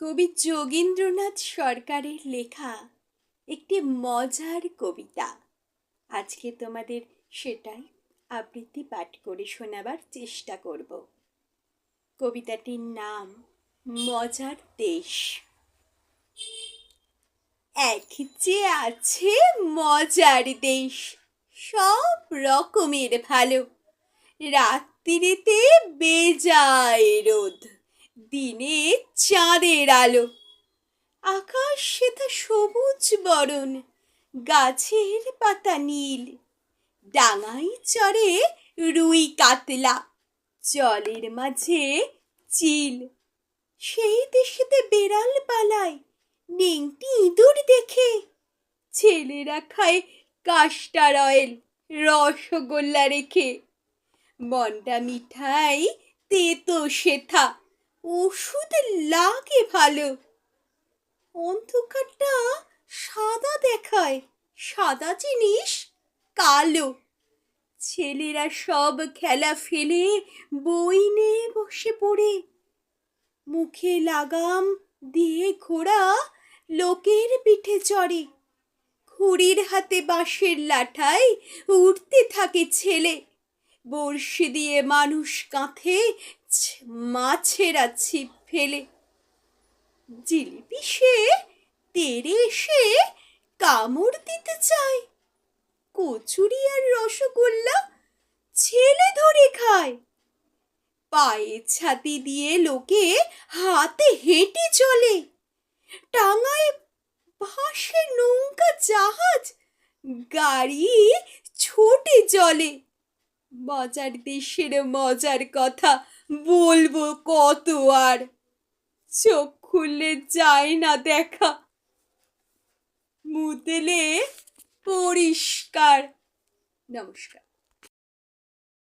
কবি যোগীন্দ্রনাথ সরকারের লেখা একটি মজার কবিতা। আজকে তোমাদের সেটাই আবৃত্তি পাঠ করে শোনাবার চেষ্টা করব। কবিতাটির নাম মজার দেশ। এক যে আছে মজার দেশ, সব রকমের ভালো। রাত্রিতে বেজায় রোদ। দিনে চাঁদের আলো, আকাশ সেটা সবুজ বরণ, গাছের পাতা নীল, ডাঙায় চড়ে রুই কাতলা, জলের মাঝে চিল। সেই দেশেতে বেড়াল পালায়, নেংটি ইঁদুর দেখে, ছেলেরা খায় কাস্টার অয়েল রসগোল্লা রেখে। মন্ডা মিঠাই তেতো শেথা ওষুধ লাগে ভালো। অন্ধকারটা সাদা দেখায়, সাদা জিনিস কালো। ছেলেরা সব খেলা ফেলে বই নিয়ে বসে পড়ে। মুখে লাগাম দিয়ে ঘোড়া লোকের পিঠে চড়ে। খুড়ির হাতে বাঁশের লাঠায় উঠতে থাকে ছেলে। বড়শি দিয়ে মানুষ কাঁথে মাছেরা ছিপ ফেলে। জিলিপি সে, তেরে এসে কামড় দিতে চায়। কচুরি আর রসগোল্লা ছেলে ধরে খায়। পায়ে ছাতি দিয়ে লোকে হাতে হেঁটে চলে। টাঙায় ভাসে নৌকা জাহাজ, গাড়ি ছোটে জলে মজার দেশের মজার কথা বলব কত আর। চোখ খুললে যায় না দেখা। মুতেলে পরিষ্কার। নমস্কার।